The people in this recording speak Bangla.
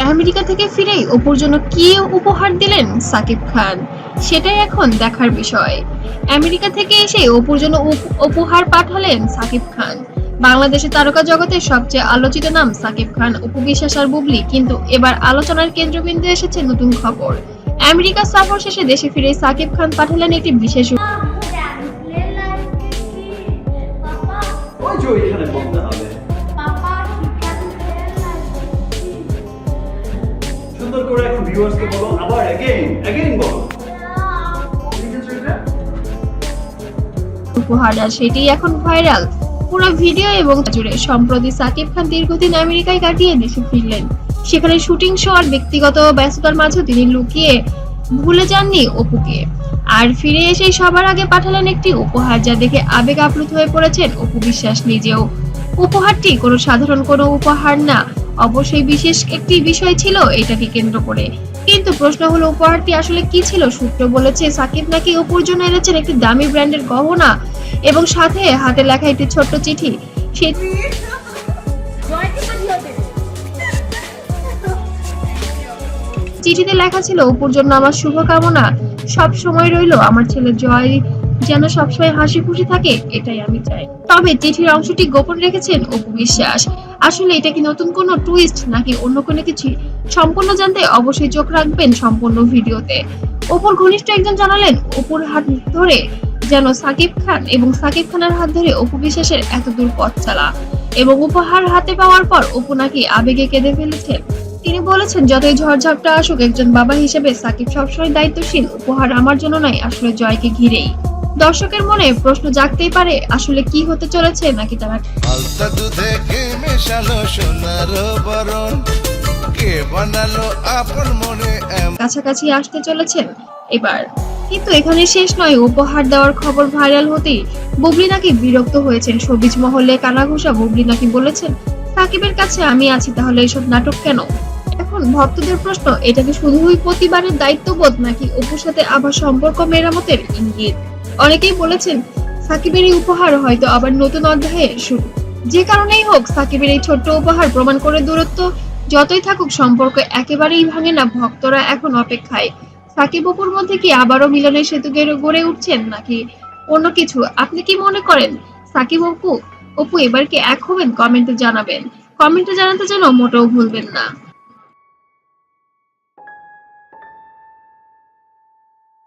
আমেরিকা থেকে ফিরেই অপুর জন্য কি উপহার দিলেন সাকিব খান? সেটাই এখন দেখার বিষয়। আমেরিকা থেকে এসে অপুর জন্য উপহার পাঠালেন সাকিব খান। বাংলাদেশের তারকা জগতের সবচেয়ে আলোচিত নাম সাকিব খান, অপু বিশ্বাস আর বুবলি। কিন্তু এবার আলোচনার কেন্দ্রবিন্দু এসেছে নতুন খবর। আমেরিকা সফর শেষে দেশে ফিরে সাকিব খান পাঠালেন একটি বিশেষ ওই যে ওইখানে বলতে হবে। সুন্দর করে এখন ভিউয়ার্সকে বলো আবার অ্যাগেইন অ্যাগেইন বলো। লিখেছো এটা? উপহার আর সেটি এখন ভাইরাল পুরো ভিডিও এবং জুড়ে সম্প্রতি সাকিব খান দীর্ঘদিন আমেরিকায় কাটিয়ে দেশে ফিরলেন। সেখানে শুটিং শো আর ব্যক্তিগত ব্যস্ততার মাঝে তিনি লুকিয়ে ভুলে যাননি অপুকে। আর ফিরে এসে সবার আগে পাঠালেন একটি উপহার যা দেখে আবেগ আপ্লুত হয়ে পড়েছেন অপু বিশ্বাস নিজেও। উপহারটি কোনো সাধারণ কোনো উপহার না। অবশ্যই বিশেষ একটি বিষয় ছিল এটাকে কেন্দ্র করে। কিন্তু প্রশ্ন হলো, উপহারটি আসলে কি ছিল? সূত্র বলেছে, সাকিব নাকি অপুর জন্য এনেছেন একটি দামি ব্র্যান্ডের গহনা এবং সাথে হাতে লেখা একটি ছোট্ট চিঠি। সেই চিঠিতে লেখা ছিল, অপুর জন্য আমার শুভকামনা। সব সময় রইল, আমার ছেলে জয় যেন সবসময় হাসি খুশি থাকে, এটাই আমি চাই। তবে চিঠির অংশটি গোপন রেখেছেন অপু বিশ্বাস। আসলে এটা কি নতুন কোনো টুইস্ট নাকি অন্য কোনো কিছু? সম্পূর্ণ জানতে অবশ্যই চোখ রাখবেন সম্পূর্ণ ভিডিওতে। অপুর ঘনিষ্ঠ একজন জানালেন, অপুর হাত ধরে যেন সাকিব খান এবং সাকিব খানের হাত ধরে অপু বিশ্বাসের এত দূর পথ চালা এবং উপহার হাতে পাওয়ার পর অপু নাকি আবেগে কেঁদে ফেলেছেন। তিনি বলেছেন যতই ঝড়ঝাপটা আসুক একজন বাবা হিসেবে সাকিব সবসময় দায়িত্বশীল। উপহার আমার জন্য নয় আসলে জয়কে ঘিরেই। দর্শকের মনে প্রশ্ন জাগতেই পারে আসলে কি হতে চলেছে নাকি তারা আলতা দুধে কে মেশালো সোনার বরণ। কে বানালো আপন মনে কাছাকাছি আসতে চলেছেন এবার। কিন্তু এখানে শেষ নয় উপহার দেওয়ার খবর ভাইরাল হতেই বুবলি নাকি বিরক্ত হয়েছেন। সবিজ মহলে কানাঘোষা বুবলি নাকি বলেছেন সাকিবের কাছে আমি আছি তাহলে এসব নাটক কেন? ভক্তদের প্রশ্ন, এটা কি শুধুই প্রতিবারের দায়িত্ববোধ নাকি অপুর সাথে আবার সম্পর্ক মেরামতের ইঙ্গিত? অনেকেই বলেছেন, সাকিবের এই উপহার হয়তো আবার নতুন অধ্যায়ের শুরু। যে কারণেই হোক, সাকিবের এই ছোট্ট উপহার প্রমাণ করে দূরত্ব, যতই থাকুক সম্পর্ক একেবারেই ভাঙে না ভক্তরা এখন অপেক্ষায়। সাকিব অপুর মধ্যে কি আবারও মিলনের সেতু গেড়ে- গড়ে উঠছেন নাকি অন্য কিছু? আপনি কি মনে করেন, সাকিব অপু অপু এবার কি এক হবেন? কমেন্টে জানাবেন। কমেন্টে জানাতে যেন মোটেও ভুলবেন না।